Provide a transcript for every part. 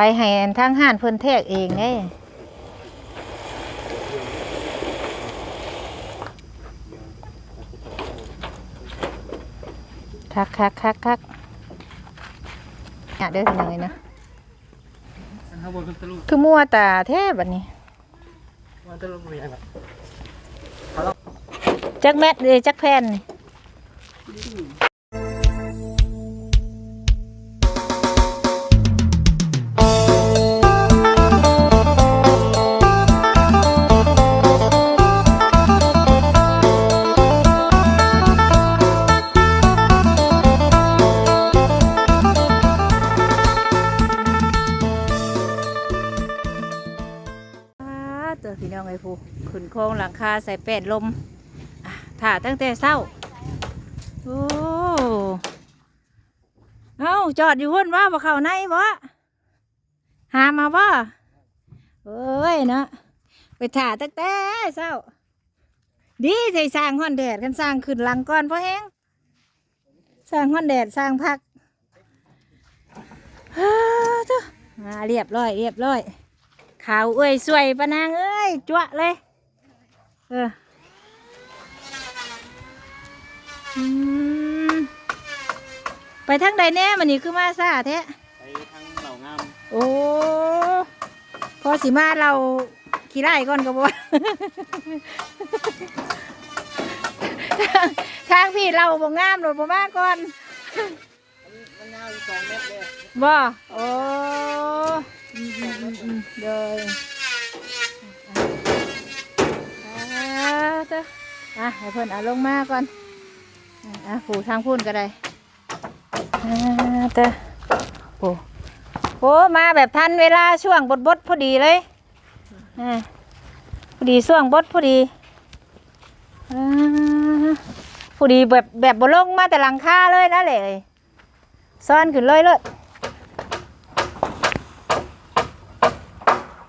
ไปให้อันทางห้านเพิ่นแทกเองเด้คักคักคักคักอะเด้อพี่น้องเอ้ยนะอันข้างบนเป็นตะลุคือมัวตาแท้บัดนี้มันตะลุมีอะไรแบบจักแมทเลยจักแผ่นนี่ ผู้ขึ้นโครงหลังคาใส่แปดลมถ่าตั้งแต่เศร้า โอ้ เอ้าจอดอยู่หุ่นว่าบ่เข้าในบ่หามาบ่เอ้ยเนาะไปถ่าตั้งแต่เศร้า ดีใจสร้างห้อนแดดกันสร้างขึ้นหลังก่อนเพราะแห้งสร้างห้อนแดดสร้างพักเจ้ามาเรียบร้อย เรียบร้อย ขาวเอ้ยสวยปะนางเอ้ยจั่วะเลย เอออืมไปทางใดแน่มันนี่คือมาซาแท้ ไปทางเหล่างามโอ้พอสิมาเราขี่ไล่ก่อนก็บ่ทางพี่เราบ่งามหนดบ่มาก่อน มันยาวอีกสองเมตรเลย บ่ โอ้ อืมอืมอืมเดยอ่าเจ้าอะให้เพิ่นเอาลงมาก่อน อะผูทางพุ่นก็ได้อ่าเจ้าโอ้โหมาแบบทันเวลาช่วงบดบดพอดีเลยอ่าพอดีช่วงบดพอดีอ่าพอดีแบบแบบบลงมาแต่หลังคาเลยนะเลยซ่อนขึ้นเลยเลย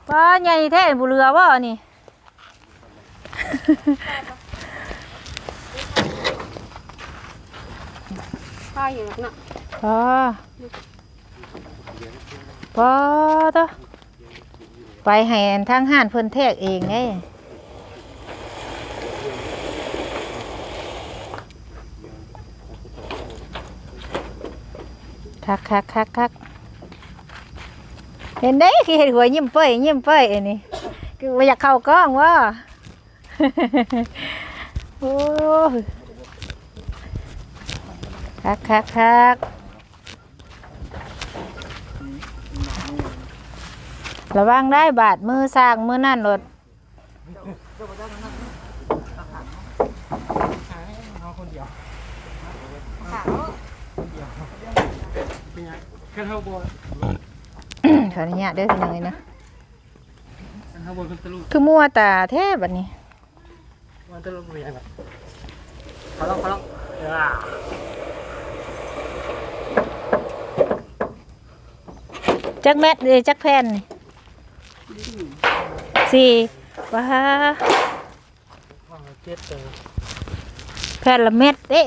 ป้าใหญ่แท้บุเรือว่านี่ ข้าอยู่หรอกเนาะพอพอตัวไปให้อันทางห้านเพิ่นแทกเองเด้คักคักคักคัก เห็นได้คือเห็นหัวยิ้มเป้ยยิ้มเป้ยอันนี้คือว่อยากเข้ากล้องวะโอ้คักคักคักระวังได้บาดมือสร้างมือนั่นรถ เอาคนเดียว ขาว เป็นไงกันข้างบน ขออนุญาตเด้อพี่น้องเลยนะอันข้างบนเป็นตะลุคือมัวตาแท้บัดนี้มันตะลุมีอะไรแบบเขาลองเขาลองอ่าจักแมทเลยจักแผ่นนี่สี่ว้าว่าเจ็ดเตอแผ่นละเม็ดเด้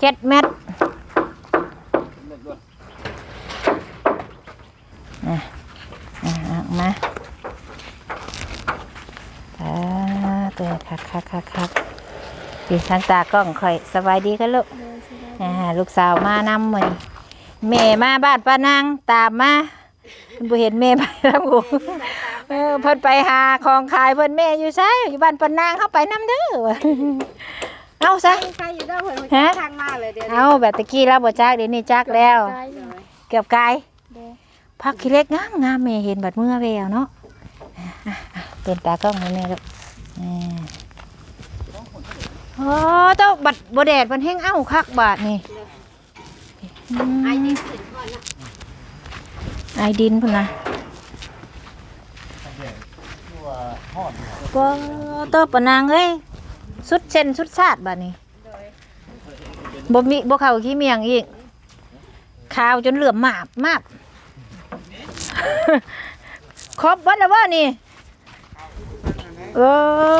เจ็ดเม็ดอะอะเอามาอ่าตัว คักคักคักคักปีทางตากล้องข่อยสบายดีกันลูกอ่าลูกสาวมานำเหมือนแม่มาบ้านป้านางตามมาเพิ่นบ่เห็นแม่ไปแล้วกูเออเพิ่นไปหาของขายเพิ่นแม่อยู่ไสอยู่บ้านป้านางเข้าไปนํเด้อว่ะเอาซะใครอยู่ด้านหัวฮะทางมาเลยเดี๋ยวเอาแบบตะกี้แล้วบ่จักเดี๋ยวนี้จักแล้วได้เลยเกือบกายพักขี้เล็กงามงามแม่เห็นบัดเมื่อแววเนาะอะอะอะเป็นตากล้องให้แม่ลูกอ่า โอ้เจ้าบัดบ่แดดมันแห้งเอ้าคักบาดนี่ไอ้นี่ขึ้นก่อนนะไอดินพุ่นนะก็ตัวปนางเอ้ยสุดเส้นสุดชาติบาดนี้บ่มีบ่เข้าขี้เมียงอีกขาวจนเหลือมหมาบมากครบวัดแล้วว่านี่ เอ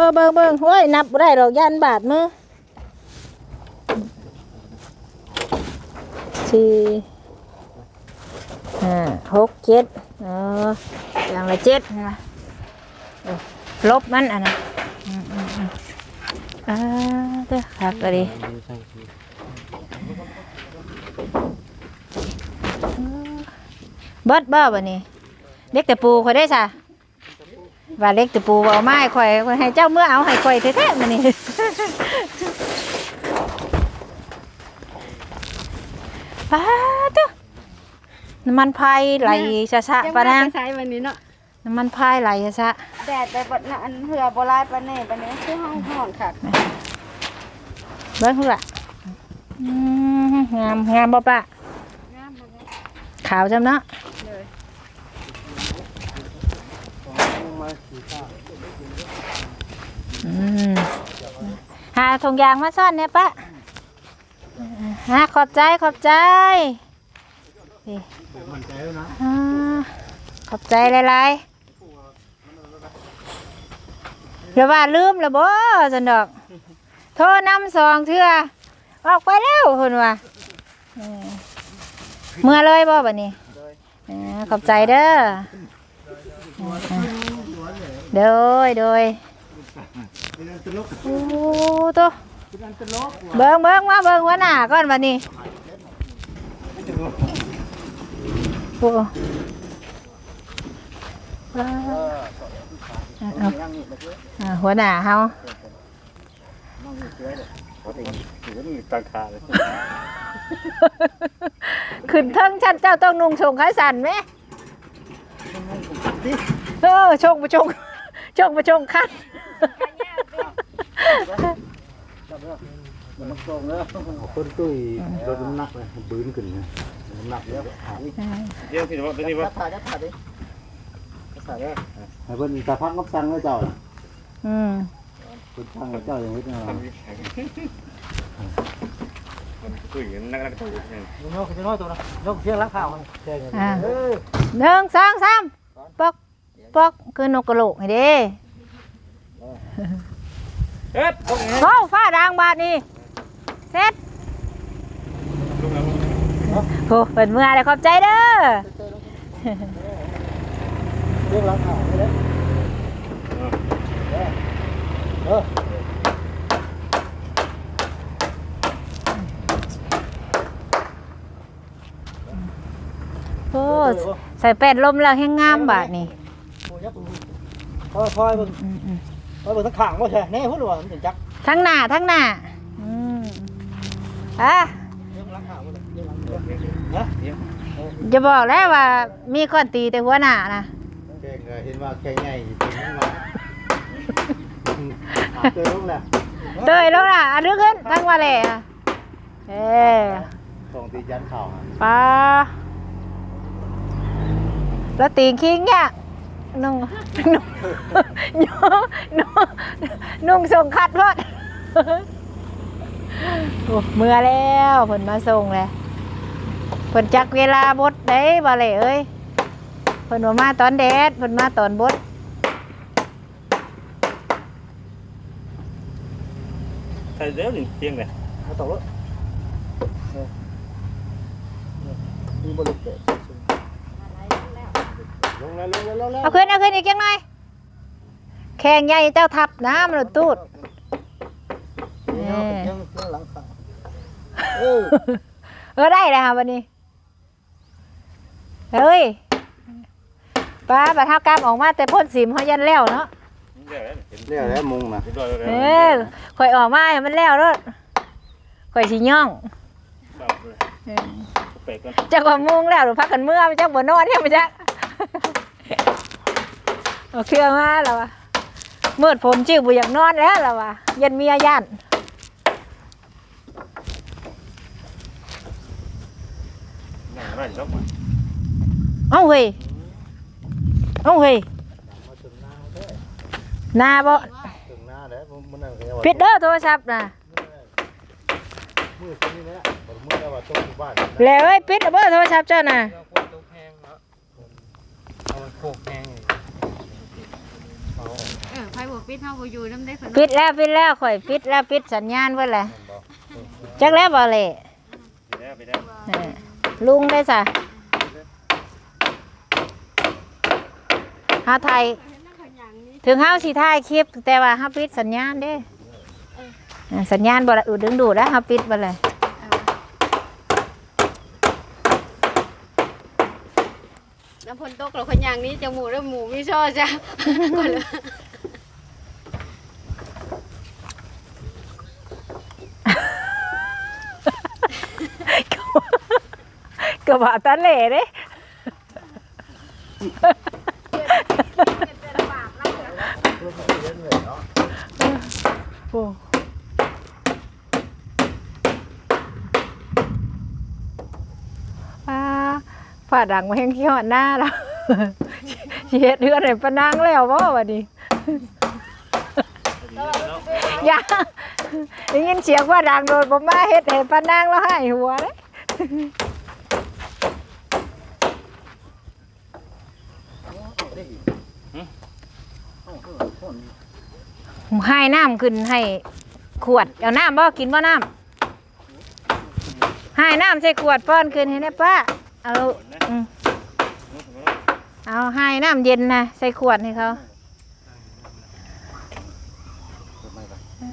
อเบิ่งเบิ่งโอ้ยนับได้ดอกยันบาทมือสี่ห้าหกเจ็ดเอออย่างละเจ็ดนะลบมันอะนะอ่าเด้อครับก็ดีเบิดบ่บัดนี้เล็กแต่ปูข่อยได้ซะ ว่าเล็กแต่ปูบ่เอาไม้ข่อยข่อยให้เจ้าเมื่อเอาให้ข่อยแท้ๆมื้อนี้ป้าดเด้อน้ำมันพายไหลชะชะยังปะไม่นางได้ใช้วันนี้เนาะน้ำมันพายไหลชะชะแดดไปบดน่ะอันเหือโบราณปานนี้ปานนี้คือห้องหอนค่ะเบิ้งพุ่นล่ะอืมงามงามบ่ปะงามบ่แม่ขาวจำเนาะ อืมหาถุงยางมาซ่อนเนี่ยปะฮะขอบใจขอบใจนี่อ่าขอบใจหลายๆเดี๋ยวว่าลืมแล้วบ่สันดอก โทรนำสองเทื่อออกไปแล้วคนว่าเออเมื่อเลยบ่บัดนี้อ่าขอบใจเด้ออ่า โดยโดยโอ้ตัวเบิ่งเบิ่งมาเบิ่งหัวหน้าก่อนบัดนี้โอ้หัวหน้าเฮาขึ้นเทิงชั้นเจ้าต้องนุ่งชงขาสั่นไหมเออชงไปชง ชงประชงคันคนตุ้ยรถน้ำหนักเลยบื้นขึ้นนะน้ำหนักเยอะหายเดี๋ยวพี่ว่าตัวนี้ว่าถ่ายได้ถ่ายดิถ่ายได้ให้เพิ่นตาพักงับสั่งให้เจ้าอืมเพิ่นสั่งให้เจ้าอย่างนี้นะตุ้ยนักนักตุ้ยยกจะน้อยตัวนะยกเพียงรักข้าวแค่นี้อ่าเออหนึ่งสองสามปอก ปอกคือนกกระโหลกให้เด้เอ็ดพวกนี้โอ้ฟ้าดังบาดนี่เสร็จโอ้เปิดเมื่อเลยขอบใจเด้อเพียงรักข้าวนี่แหละเออโอ้ใส่เป็ดลมแล้วแห้งงามบาดนี่ โอ้ยักษ์คอยคอยเบิ่งอืมอืมคอยเบิ่งทั้งข้างบ่ใช่แน่พุ่นว่ามันถึงจักทั้งหน้าทั้งหน้าอืมอะเพียงรักข้าวบ่เพียงรักข้าวนะจะบอกแล้วว่ามีคนตีแต่หัวหน้านะแกงเห็นว่าแกงใหญ่จริงมาเจอลงแล้วเตยแล้วล่ะอันนึกขึ้นทั้งว่าเลยอะเอ้ส่งตียันข่าวปลาแล้วตีคิงเนี่ย นุ่งนุ่งนุ่งนุ่งส่งคัดพอดโอ้เมื่อแล้วผลมาส่งเลยผลจักเวลาบดได้บ่เลยเอ้ยผลมาตอนแดดผลมาตอนบดใส่เดี๋ยวหนึ่งเพียงเลยมาตกรถมีบริเตลง แล้วลงแล้วลงแล้วเอาขึ้นเอาขึ้นอีกยังไงแข่งใหญ่เจ้าทับน้ำระตูดยังยังหลังขาเออเออได้เลยค่ะวันนี้เฮ้ยป้าบัดเท้ากล้ามออกมาแต่พ่นสีมเขายันแล้วเนาะเดี๋ยวเห็นเรียกแล้วมุงนะเห็นด้วยเลยเออข่อยออกมาให้มันแล้วรถข่อยสิย่องเออเปกกันจักว่ามุงแล้วหรือพักกันเมื่อไปจักบ่นอนเนี่ยไปจัก เอาเครื่องมาแล้ววะมืดผมชื่อบุอยากนอนแล้วแล้ววะเย็นเมียย่านนั่งอะไรอยู่แล้วเอ้าเฮ้ยเอ้าเฮ้ยหนาบ่ถึงหน้าแล้วมันนั่นก็ปิดเด้อโทรศัพท์นะมือคนนี้นะมือแต่ว่าต้องอยู่บ้านแล้วเอ้ยปิดเด้อโทรศัพท์เจ้าน่ะ หกแห้งเลยเกปิดเฮาบ่อยู่นำได้เพิ่ปิดแล้วปิดแล้วข่อยปิดแล้วปิดสัญญาณว่าหละมัจักแล้วบอเลยไปแด้ไปได้ลุงได้ซะเฮาไทย ถึงห้าสิท่ายคลิป แต่ว่าเฮาปิดสัญญาณเด้สัญญาณบ่ลอุดดึงดูดแล้วเฮาปิดบ่เลยำพนตกเราเขยางนี้จะหมูหรือหมูไม่ชอบจ้ะก่อนเลยก็บ่าตะเหล่เด้โอ้ฟ้า ฟ้าดังมาแห้งขี้หอดหน้าแล้วเฮ็ดเฮือนให้ปะนางแล้วบ่บัดนี้อย่าได้ยินเสียงว่าดังโดนบ่มาเฮ็ดให้ปะนางแล้วให้หัวเลยให้น้ำขึ้นให้ขวดเอาน้ำบ่กินบ่น้ำให้น้ำใส่ขวดป้อนขึ้นให้ได้ป้าเอา เอาให้น้ำเย็นนะใส่ขวดให้เขา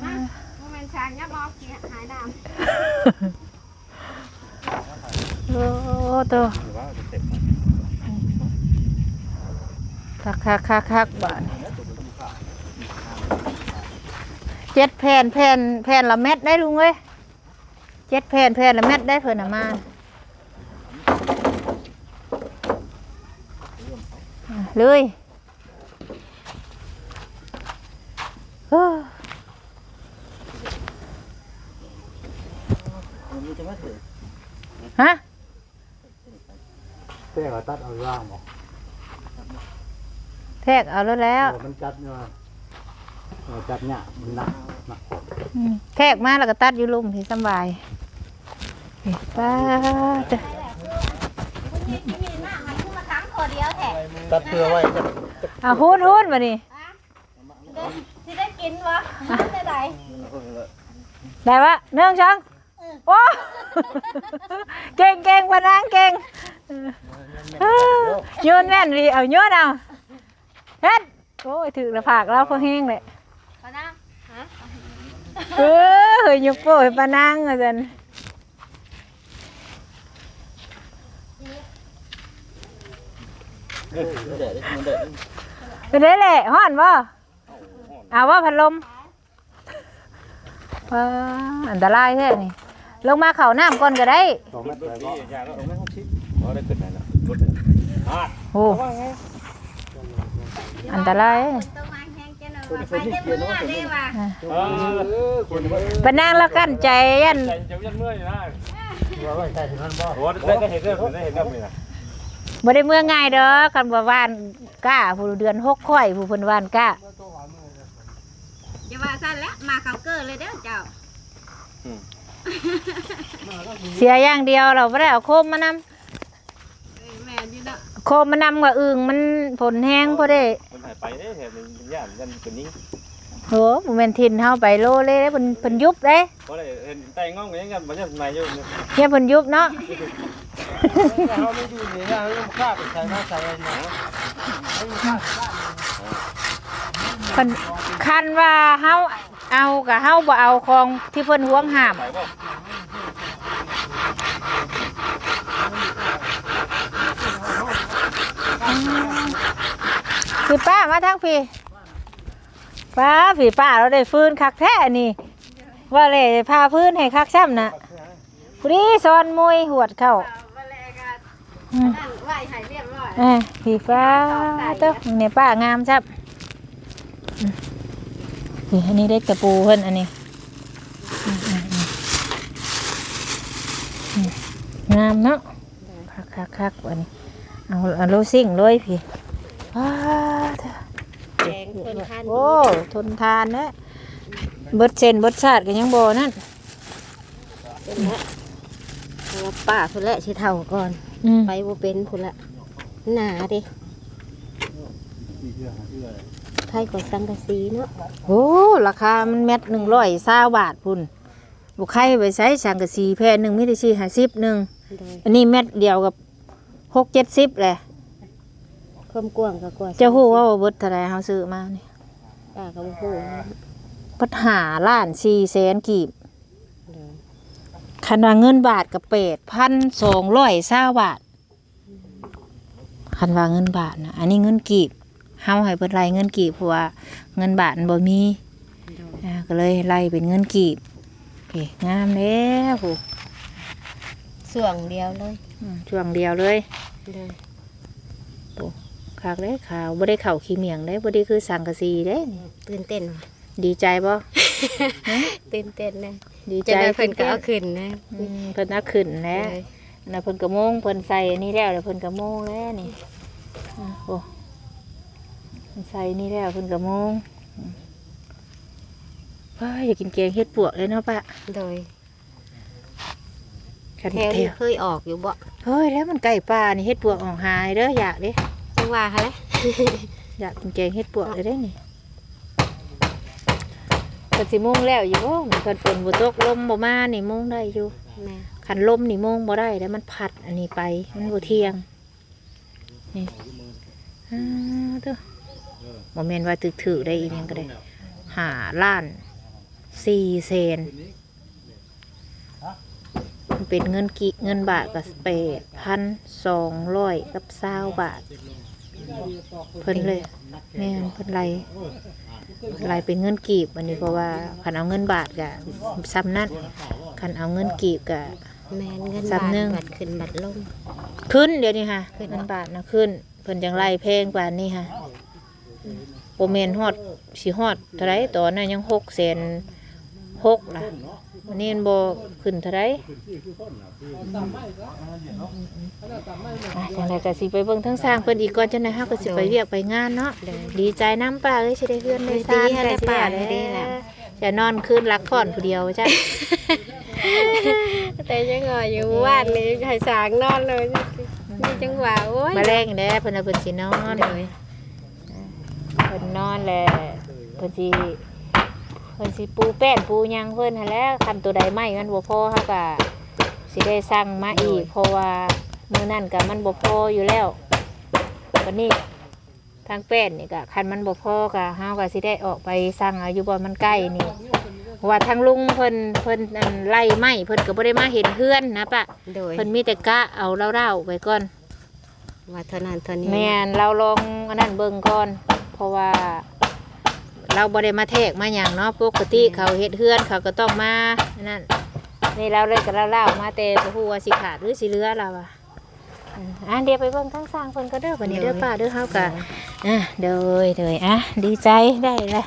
มันเป็นช้างยับมอกกินหายน้โอ้ตัวหรือว่าจะเต็มคักคักคักคักบาทเจ็ดแผ่นแผ่นแผ่นละเม็ดได้ลุงเอ้ยเจ็ดแผ่นแผ่นละเม็ดได้เพิ่นน่ะมาอะ เลยเฮ้อมันจะมาถือฮะเต้ก็ตัดเอาล่างบอกแทกเอาแล้วแล้วมันจัดเนี่ยจัดเนี่ยมันหนักหนักอืมแทกมาแล้วก็ตัดอยู่ลุมที่สำบาย เฮ้ยป้าดตัดเพื่อไว้จะอะหุ้นหุ้นมานี่ำที่ได้กินวะได้ไหนได้ปะเนื่องช่างโอ้เก่งเก่งพนังเก่งเออโยนแม่นดีเอาโยนเอาเฮ็ดโอ้ยถือละผากแล้วพอแห้งเลยปะนะฮะเออเฮ้ยยกโป้ให้ปานังอาจารย์ เป็นได้แหละฮ้อนบ่เอาว่าพัดลมอออันตรายแท้นี่ ลงมาเข่าน้ำก่อนก็ได้สองเมตรไปบ่พอได้ขึ้นไหนแล้วโอ้อันตรายต้องมาแห้งเจ้าหน่อยไปได้เมื่อได้ว่ะเออคนว่าปานางแล้วกั้นใจยันใจยันเมื่อยนะว่าไว้ใต้ถึงนั้นบ่โอ้ได้ได้เห็นเรื่องได้เห็นเรื่องนี่นะ บ่ได้เมื่อง่ายเด้อคันว่าว่านกล้าผู้เดือนหกค่อยผู้เพิ่นว่านกล้าอย่าว่าสั้นแล้วมาเขาเกิดเลยเด้อเจ้าเสียอย่างเดียวเราบ่ได้เอาโคมมานำแม่ยืนเนาะโคมมานำกับอึ่งมันผลแห้งพอได้มันหายไปได้เห็นมันย่านยันเป็นนี้โหบ่แม่นทินเฮาไปโลเลยเด้เพิ่นเพิ่นยุบเด้เพราะได้เห็นไตงองอย่างเงี้ยมันจะมาอยู่เฮียเพิ่นยุบเนาะ เขาไม่ดีนี่นะลูกค้าไปใส่มาใส่อะไรนะเพิ่นคันว่าเฮาเอากับเฮาบ่เอาของที่เพิ่นห่วงห้ามพี่ป้ามาทางพี่ป้าพี่ป้าเราได้ฟื้นคักแท้นี่ ว่าเลยพาพื้นให้คักซ้ำน่ะพอดีซอนมวยหวดเข้า อะอืมนั่นไหวหายเรียบร้อยเอ้ยพี่ฟ้าเต้าเนี่ยป้างามจับอืมนี่อันนี้ได้กระปูเพิ่นอันนี้อืมอืมอืมอืมงามเนาะคักคักคักวันนี้เอาเอาโลซิ่งเลยพี่ว้าเถอะแดงคนคันโอ้ทนทานนะเบิดเซนเบิดชาติกันยังโบนั่นเป็นละเพราะว่าป้าพุ่นละสิเท่าก่อน อืมไปบ่เป็นพุ่นละหนาดิไทยกว่าสังกะสีเนาะโอ้ราคามันเม็ดหนึ่งร้อยเศร้าบาทพุ่นบุกไข่ไปใช้สังกะสีแพรหนึ่งมิได้ชีหาสิบหนึ่งโดยอันนี้เม็ดเดียวกับหกเจ็ดสิบเลยความกว้างก็กว่าเจ้าฮู้ว่าเบิดเท่าใดเฮาซื้อมานี่ป้าก็บ่ฮู้นะปัญหาล้าน4แสนกีบโดย คันว่าเงินบาทกับ8,220บาทคันว่าเงินบาทนะอันนี้เงินกีบเฮาให้เพิ่นไล่เงินกีบเพราะว่าเงินบาทมันบ่มีโดยอ่าก็เลยไล่เป็นเงินกีบโอเคงามแล้วโหส่วงเดียวเลยอืมช่วงเดียวเลยโดยขากเลยขาวบ่ได้เข่าขี้เมียงได้บ่ได้คือสังกะสีเด้นี่ตื่นเต้นว่ะดีใจบ่ตื่นเต้นนะ ดีจะใจได้เพิ่นก็เอาขึ้นนะอืมเพิ่นเอาขึ้นโดแล้วยนะเพิ่นก็โมงเพิ่นใส่อันนี้แล้วแล้วเพิ่นก็โมงแล้วนี่อะโอ้เพิ่นใส่นี่แล้วเพิ่นก็โมงอืมว้ายอยากกินแกงเฮ็ดปวกเลยเนาะปะโดยคันแถวแถนี้วเคยออกอยู่บ่เฮ้ยแล้วมันไก่ป่านี่เฮ็ดปวกออกหายเด้ออยากเด้จังว่าค่ะเลยอยากกินแกงเฮ็ดปวกเลยได้นี่เพิ่ นสิโมงแล้วอยู่บ่เพิ่นฝนบ่ตกลมบ่มานี่โมงได้อยู่แม่คันลมนี่โมงบ่ได้แล้วมันพัดอันนี้ไปมันบ่เที่ยงนี่อ้าวเด้อบ่แม่นว่าถึกๆได้อีหยังก็ได้หาล้านสี่แสนมันเป็นเงินกิเงินบาทก็แปดพันสองร้อยกับเศร้าบาท เพิ่นเลยแม่นเพิ่นไล่ไล่เป็นเงินกีบอันนี้เพราะว่าคันเอาเงินบาทกะซ้ำนั่นคันเอาเงินกีบกะแม่นเงินสามบาทหนึ่งบัดขึ้นบัดลงขึ้นเดี๋ยวนี้ค่ะขึ้นเงินบาทนะขึ้นเพิ่นจังไล่แพงกว่านี้ค่ะโปรเมนฮอดสิฮอดเท่าไรตอนนั้นยังหกแสนหกล่ะ วันนี้มันบ่ขึ้นเท่าไรอะจังไรก็สิไปเบิ่งทั้งสร้างเพิ่นอีกก่อนจังได๋เฮาก็สิไปเวียกไปงานเนาะดีใจน้ำป้าเอ้ยสิได้เฮือนได้ซ่านดีให้ได้ป้าได้ได้สิแล้แล้ววจะนอนคืนรักผ่อนผู้เดียวจ้ะแต่ยังงออยู่ว่านนี่ให้สางนอนเลยนี่จังหวะโอ้ยมาแรงเด้อเพิ่นเอาเพิ่นสินอนเลยเพิ่นนอนแหละเพิ่นสิเพิ่นสิปูแป้นปูหยังเพิ่นหั่นแหล้วคันตัวใดไหม้มันบ่พอเฮาก็สิได้สั่งมาอีก เพราะว่ามื้อนั้นก็มันบ่พออยู่แล้ววันนี้ทางแป้นนี่ก็คันมันบ่พอก็เฮาก็สิได้ออกไปสั่งเอาอยู่บ่มันใกล้นี่เพราะว่าทางลุงเพิ่นเพิ่นอันไล่ไหม้เพิ่นก็บ่ได้มาเห็นเฮือนนะปะโดยเพิ่นมีแต่กะเอาเล่าๆไปก่อนว่าเท่านั้นเท่านี้แม่นเราลองอันนั้นเบิ่งก่อน เพราะว่า เราบ่ได้มาแทกมาอย่างเนาะปกติเขาเฮ็ดเฮือนเขาก็ต้องมาอันนั่นนี่เราเลยกับเราเล่ามาแต่บ่ฮู้ว่าสิขาดหรือสิเหลือเราอะอืมอะเดี๋ยวไปเบิ่งทั้งสร้างเพิ่นก็เด้อบัดนี้เด้อป้าเด้อเฮาก็อะเด้อเด้ออะดีใจได้เลย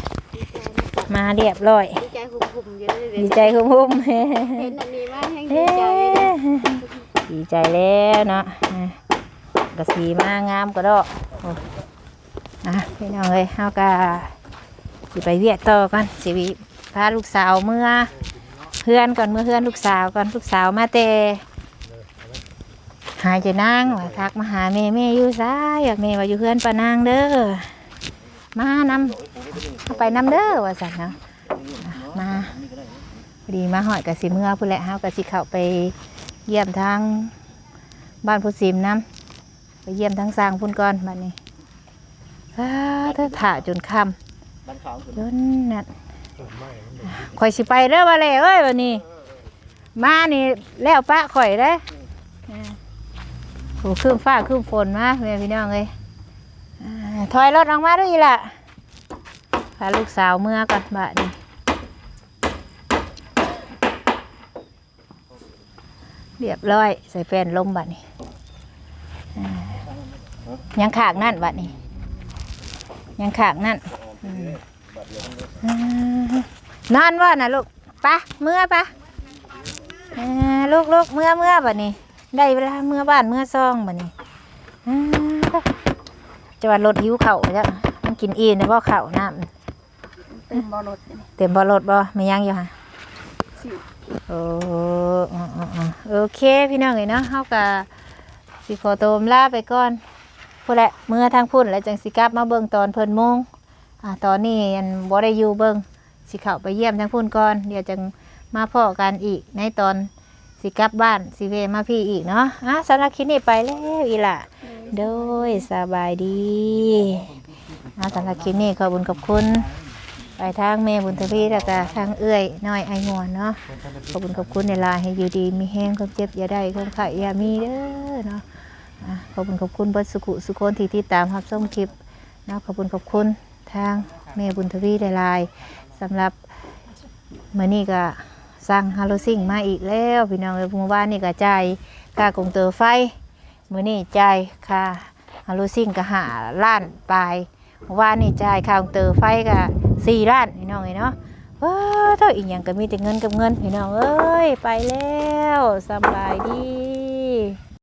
มาเรียบร้อย ดีใจหุ่มๆอยู่เลยดีใจคุ้มๆเห็นอันนี้มาแห้งดีเอ้ใจเลยดีใจแล้วเนาะอะกระสีมางามก็ดอกโอ้อะพี่น้องเลยเฮากะ สิไปเวียต่อก่อนสิวิพาลูกสาวเมื่อเพื่อนก่อนเมื่อเพื่อนลูกสาวก่อนลูกสาวมาแต่หายใจนางว่าทักมาหาแม่แม่อยู่ซ้ายอยากแม่ว่าอยู่เพื่อนปานางเด้อมานำเอาไปนำเด้อว่าสันเนาะมาดีมาหอดกับสิเมื่อพุ่นแหละเฮากับสิเข้าไปเยี่ยมทางบ้านพุสิมน้ำไปเยี่ยมทางสร้างพุ่นก่อนบัดนี้อ้าถ้าถ่าจนค่ บ้านขาวำจนนั่นข่อยสิไปเด้อว่าแล้วเอ้ยวันนี้ มานี่แล้วปะข่อยเด้ออ่าโอ้คืมฟ้าคืมฝนมาแม่พี่น้องเลยอ่าถอยรถออกมาด้วยอีล่ะพาลูกสาวเมื่อก่อนบัดนี้เรียบร้อย ใส่แฟนลมบัดนี้อ่ายังขากนั่นบัดนี้ยังขากนั่นอืมอ่า นอนว่านะลูกปะเมื่อปะอ่าลูกลูกเมื่อเมื่อบัดนี้ได้เวลาเมื่อบ้านเมื่อซองบัดนี้อ่าจะว่ารถหิวเข่าวจ้ะมันกินอีนะบ่เข่าวน้ำเต็มบ่รถเต็มบ่รถบ่ไม่ยังอยู่ฮะโอ้อ๋ออ๋ออ๋อโอเคพี่น้องเอ้ยเนาะเฮาก็สิขอตัวลาไปก่อนพูดแหละเมื่อทางพุ่นแล้วจังสิกลับมาเบิ่งตอนเพิ่นโมง อ่าตอนนี้อันบ่ได้อยู่เบิ่งสิเข้าไปเยี่ยมทางพุ่นก่อนเดี๋ยวจังมาพ้อกันอีกในตอนสิกลับบ้านสิเวมาพี่อีกเนาะอะสำหรับคลิปนี้ไปแล้วอีหล่ะโดยสบายดีเอาสำหรับคลิปนี้ขอบุญขอบคุณ ไปทางแม่บุญทวีแล้วก็ทางเอื้อยน้อยไอหมวนเนาะขอบคุญขอบคุณในลายให้อยู่ดีมีแห้งความเจ็บอย่าได้ความไข่อย่ามีเด้อเนาะอะขอบคุญขอบคุณเบิดสุขุสุคนที่ติดตามรับชมคลิปเนาะขอบคุญขอบคุณ ทางแม่บุญทวีในลายสำหรับมื้อนี้ก็สั่งฮาโลซิงมาอีกแล้วพี่น้องเอ้ยเมื่อวานนี่ก็จ่ายค่ากงเตอร์ไฟมื้อนี้จ่ายค่าฮาโลซิงก็หาล้านปลายว่านี่จ่ายค่าของเตอร์ไฟก็สี่ล้านพี่น้องเอ้ยเนาะว้าเท่าอีกอย่างก็มีแต่เงินกับเงินพี่น้องเอ้ยไปแล้วสบายดี